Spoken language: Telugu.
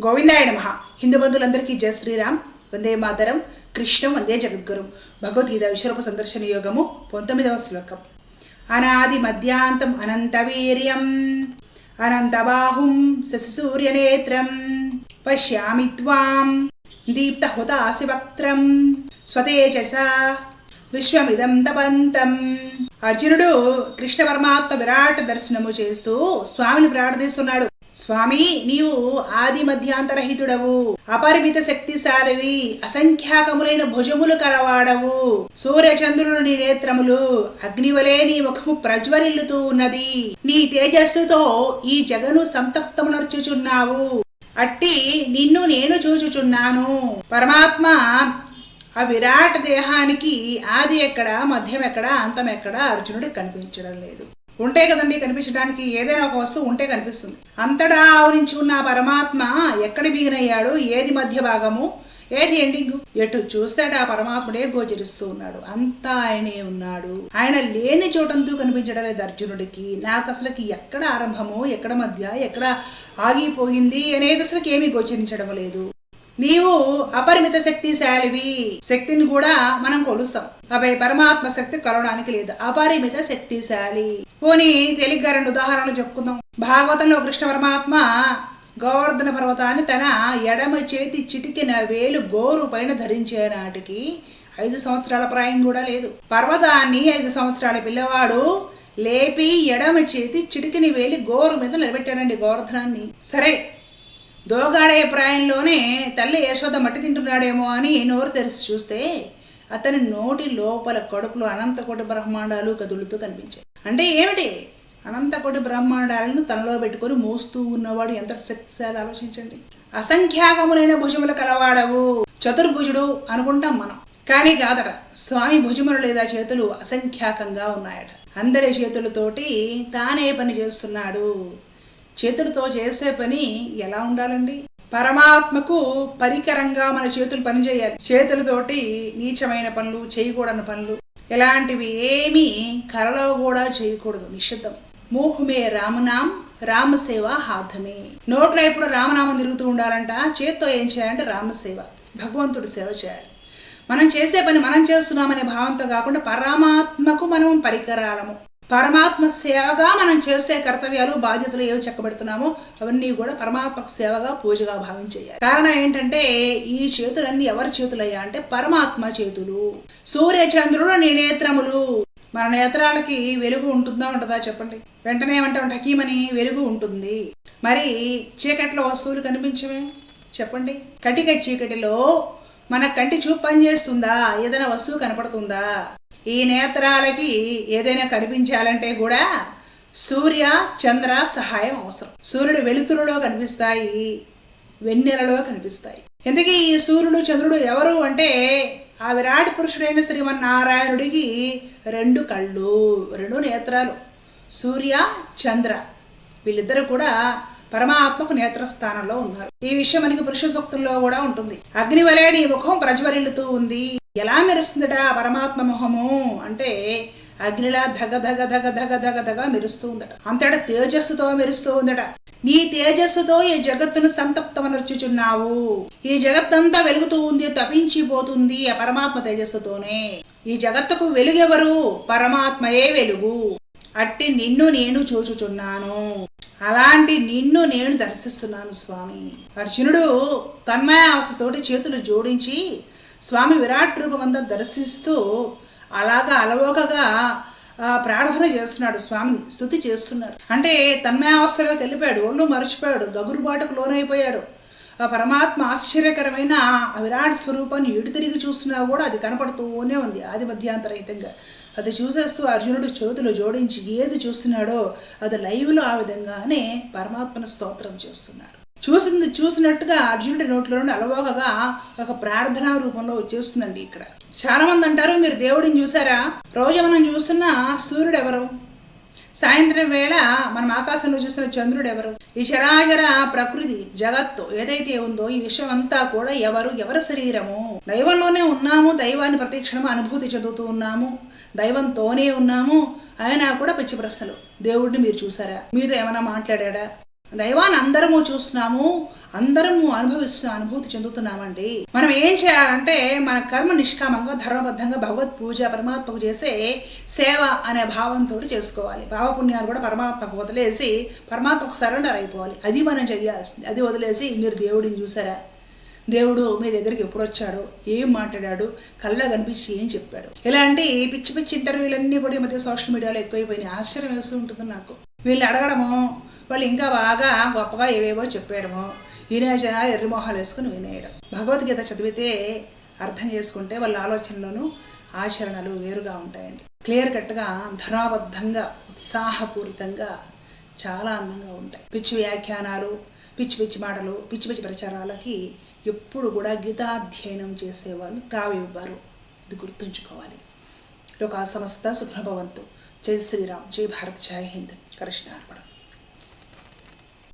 గోవిందాయ నమ. హిందూ బంధువులందరికీ జయ శ్రీరామ్. వందే మాతరం. కృష్ణం వందే జగద్గురు. భగవద్గీత విశ్వరూప సందర్శన యోగము పంతొమ్మిదవ శ్లోకం. అనాది మధ్యాంతం అనంత వీర్యం అనంతబాహుం శశిసూర్యనేత్రం. పశ్యామి త్వాం. దీప్తహుతాశివక్త్రం స్వతేజస. విశ్వమిదం తపంతం. అర్జునుడు కృష్ణ పరమాత్మ విరాట్ దర్శనము చేస్తూ స్వామిని ప్రార్థిస్తున్నాడు. స్వామి నీవు ఆది మధ్యాంతరహితుడవు. అపరిమిత శక్తిశాలివి అసంఖ్యాకములైన భుజములు కలవాడవు. సూర్యచంద్రులు నీ నేత్రములు అగ్నివలే నీ ముఖము ప్రజ్వరిల్లుతూ ఉన్నది. నీ తేజస్సుతో ఈ జగను సంతప్తమునర్చుచున్నావు. అట్టి నిన్ను నేను చూచుచున్నాను. పరమాత్మ ఆ విరాట్ దేహానికి ఆది ఎక్కడ మధ్యం ఎక్కడ అంతం ఎక్కడ అర్జునుడికి కనిపించడం లేదు. ఉంటే కదండి కనిపించడానికి ఏదైనా ఒక వస్తువు ఉంటే కనిపిస్తుంది. అంతటా ఆవరించి ఉన్న పరమాత్మ ఎక్కడ బిగినయ్యాడు ఏది మధ్య భాగము? ఏది ఎండింగ్? ఎటు చూస్తాడు ఆ పరమాత్ముడే గోచరిస్తూ ఉన్నాడు. అంతా ఆయనే ఉన్నాడు. ఆయన లేని చోటంతో కనిపించడం లేదు అర్జునుడికి నాకు అసలుకి ఎక్కడ ఆరంభము ఎక్కడ మధ్య ఎక్కడ ఆగిపోయింది అనేది అసలుకి ఏమీ గోచరించడం లేదు. నీవు అపరిమిత శక్తిశాలివి శక్తిని కూడా మనం కొలుస్తాం. అవి పరమాత్మ శక్తి కొలవడానికి లేదు. అపరిమిత శక్తిశాలి పోనీ తేలిగ్గా రెండు ఉదాహరణలు చెప్పుకుందాం. భాగవతంలో కృష్ణ పరమాత్మ గోవర్ధన పర్వతాన్ని తన ఎడమ చేతి చిటికిన వేలు గోరు పైన ధరించే నాటికి ఐదు సంవత్సరాల ప్రాయం కూడా లేదు. పర్వతాన్ని ఐదు సంవత్సరాల పిల్లవాడు లేపి ఎడమ చేతి చిటికిన వేలి గోరు మీద నిలబెట్టాడండి గోవర్ధనాన్ని. సరే దోగాడే ప్రాయంలోనే తల్లి యశోద మట్టి తింటున్నాడేమో అని నోరు తెరిచి చూస్తే అతని నోటి లోపల కడుపులో అనంతకోటి బ్రహ్మాండాలు కదులుతూ కనిపించాయి. అంటే ఏమిటి? అనంతకోటి బ్రహ్మాండాలను తనలో పెట్టుకొని మోస్తూ ఉన్నవాడు ఎంత శక్తిశాలి ఆలోచించండి. అసంఖ్యాకములైన భుజములు కలవాడవు. చతుర్భుజుడు అనుకుంటాం మనం. కానీ కాదట స్వామి భుజములు లేదా చేతులు అసంఖ్యాకంగా ఉన్నాయట. అందరి చేతులతోటి తానే పని చేస్తున్నాడు. చేతులతో చేసే పని ఎలా ఉండాలండి? పరమాత్మకు పరికరంగా మన చేతులు పనిచేయాలి. చేతులతోటి నీచమైన పనులు చేయకూడని పనులు ఎలాంటివి ఏమీ కలలో కూడా చేయకూడదు. నిషిద్ధం మోహమే రామనాం రామసేవ హాథమే నోట్లో ఎప్పుడు రామనామం తిరుగుతూ ఉండాలంట. చేత్తో ఏం చేయాలంటే రామసేవ. భగవంతుడు సేవ చేయాలి. మనం చేసే పని మనం చేస్తున్నామనే భావంతో కాకుండా పరమాత్మకు మనం పరికరాలము. పరమాత్మ సేవగా మనం చేసే కర్తవ్యాలు బాధ్యతలు ఏవి చెక్కబెడుతున్నామో అవన్నీ కూడా పరమాత్మకు సేవగా పూజగా భావించేయాలి. కారణం ఏంటంటే ఈ చేతులన్నీ ఎవరి చేతులయ్యా అంటే పరమాత్మ చేతులు. సూర్య చంద్రుడు నీ నేత్రములు. మన నేత్రాలకి వెలుగు ఉంటుందా ఉంటుందా చెప్పండి. వెంటనే ఏమంటాం హకీమని వెలుగు ఉంటుంది. మరి చీకట్లో వస్తువులు కనిపించవే? చెప్పండి. కటిక చీకటిలో మన కంటి చూపు పనిచేస్తుందా? ఏదైనా వస్తువు కనపడుతుందా? ఈ నేత్రాలకి ఏదైనా కనిపించాలంటే కూడా సూర్య చంద్ర సహాయం అవసరం. సూర్యుడు వెలుతురులో కనిపిస్తాయి వెన్నెలలో కనిపిస్తాయి. ఎందుకు ఈ సూర్యుడు చంద్రుడు ఎవరు అంటే ఆ విరాట్ పురుషుడైన శ్రీమన్నారాయణుడికి రెండు కళ్ళు రెండు నేత్రాలు. సూర్య చంద్ర. వీళ్ళిద్దరూ కూడా పరమాత్మకు నేత్రస్థానంలో ఉన్నారు. ఈ విషయం మనకి పురుష సూక్తంలో కూడా ఉంటుంది. అగ్ని నీ ముఖం ప్రజ్వరిల్లుతూ ఉంది. ఎలా మెరుస్తుందట పరమాత్మ మొహము? అంటే అగ్నిలా ధగ ధగ ధగ ధగ ధగ ధగ మెరుస్తూ ఉందట అంతట తేజస్సుతో మెరుస్తూ ఉందట. నీ తేజస్సుతో ఈ జగత్తును సంతప్తమనర్చుచున్నావు. ఈ జగత్తంతా వెలుగుతూ ఉంది తపించిపోతుంది ఆ పరమాత్మ తేజస్సుతోనే. ఈ జగత్తుకు వెలుగెవరు? పరమాత్మయే వెలుగు. అట్టి నిన్ను నేను చూచుచున్నాను. అలాంటి నిన్ను నేను దర్శిస్తున్నాను స్వామి. అర్జునుడు తన్మయావస్థతోటి చేతులు జోడించి స్వామి విరాట్ రూపమంతా దర్శిస్తూ అలాగా అలవోకగా ప్రార్థన చేస్తున్నాడు స్వామిని స్థుతి చేస్తున్నాడు. అంటే తన్మయావస్థలోకి వెళ్ళిపోయాడు ఒళ్ళు మర్చిపోయాడు గగురుబాటుకు లోనైపోయాడు. ఆ పరమాత్మ ఆశ్చర్యకరమైన ఆ విరాట్ స్వరూపాన్ని ఎడు తిరిగి చూస్తున్నా కూడా అది కనపడుతూనే ఉంది ఆది మధ్యాంతరహితంగా అది చూసేస్తూ అర్జునుడు చేతులు జోడించి ఏది చూస్తున్నాడో అది లైవ్లో ఆ విధంగానే పరమాత్మను స్తోత్రం చేస్తున్నాడు. చూసింది చూసినట్టుగా అర్జునుడి నోట్లో నుండి అలవోకగా ఒక ప్రార్థనా రూపంలో వచ్చేస్తుందండి ఇక్కడ. చాలా మంది అంటారు మీరు దేవుడిని చూసారా రోజు మనం చూస్తున్న సూర్యుడు ఎవరు సాయంత్రం వేళ మనం ఆకాశంలో చూసిన చంద్రుడు ఎవరు ఈ చరాచర ప్రకృతి జగత్తు ఏదైతే ఉందో ఈ విషయం అంతా కూడా ఎవరు? ఎవరి శరీరము? దైవంలోనే ఉన్నాము దైవాన్ని ప్రతిక్షణము అనుభూతి చెందుతూ ఉన్నాము దైవంతోనే ఉన్నాము అయినా కూడా పిచ్చి ప్రశ్నలు దేవుడిని మీరు చూసారా మీతో ఏమైనా మాట్లాడా దైవాన్ని అందరము చూస్తున్నాము అందరము అనుభవిస్తున్న అనుభూతి చెందుతున్నామండి. మనం ఏం చేయాలంటే మన కర్మ నిష్కామంగా ధర్మబద్ధంగా భగవత్ పూజ పరమాత్మకు చేసే సేవ అనే భావంతో చేసుకోవాలి. భావపుణ్యాలు కూడా పరమాత్మకు వదిలేసి పరమాత్మకు సరెండర్ అయిపోవాలి. అది మనం చేయాల్సింది. అది వదిలేసి మీరు దేవుడిని చూసారా? దేవుడు మీ దగ్గరికి ఎప్పుడు వచ్చాడు? ఏం మాట్లాడాడు? కళ్ళ కనిపించి ఏం చెప్పాడు? ఇలాంటి పిచ్చి పిచ్చి ఇంటర్వ్యూలన్నీ కూడా ఈ మధ్య సోషల్ మీడియాలో ఎక్కువైపోయినాయి. ఆశ్చర్యం వేస్తూ ఉంటుంది నాకు. వీళ్ళు అడగడము వాళ్ళు ఇంకా బాగా గొప్పగా ఏవేవో చెప్పేయడము. వినేజన ఎర్రిమోహాలు వేసుకుని వినేయడం. భగవద్గీత చదివితే అర్థం చేసుకుంటే వాళ్ళ ఆలోచనలోనూ ఆచరణలు వేరుగా ఉంటాయండి. క్లియర్ కట్గా ధనాబద్ధంగా ఉత్సాహపూరితంగా చాలా అందంగా ఉంటాయి. పిచ్చి వ్యాఖ్యానాలు పిచ్చి పిచ్చి మాటలు పిచ్చి పిచ్చి ప్రచారాలకి ఎప్పుడు కూడా గీతాధ్యయనం చేసేవాళ్ళు తావివ్వరు ఇది గుర్తుంచుకోవాలి. లోకా సమస్త సుఖభవంతు జై శ్రీరామ్. జై భారత్. జై హింద్. కృష్ణార్పణం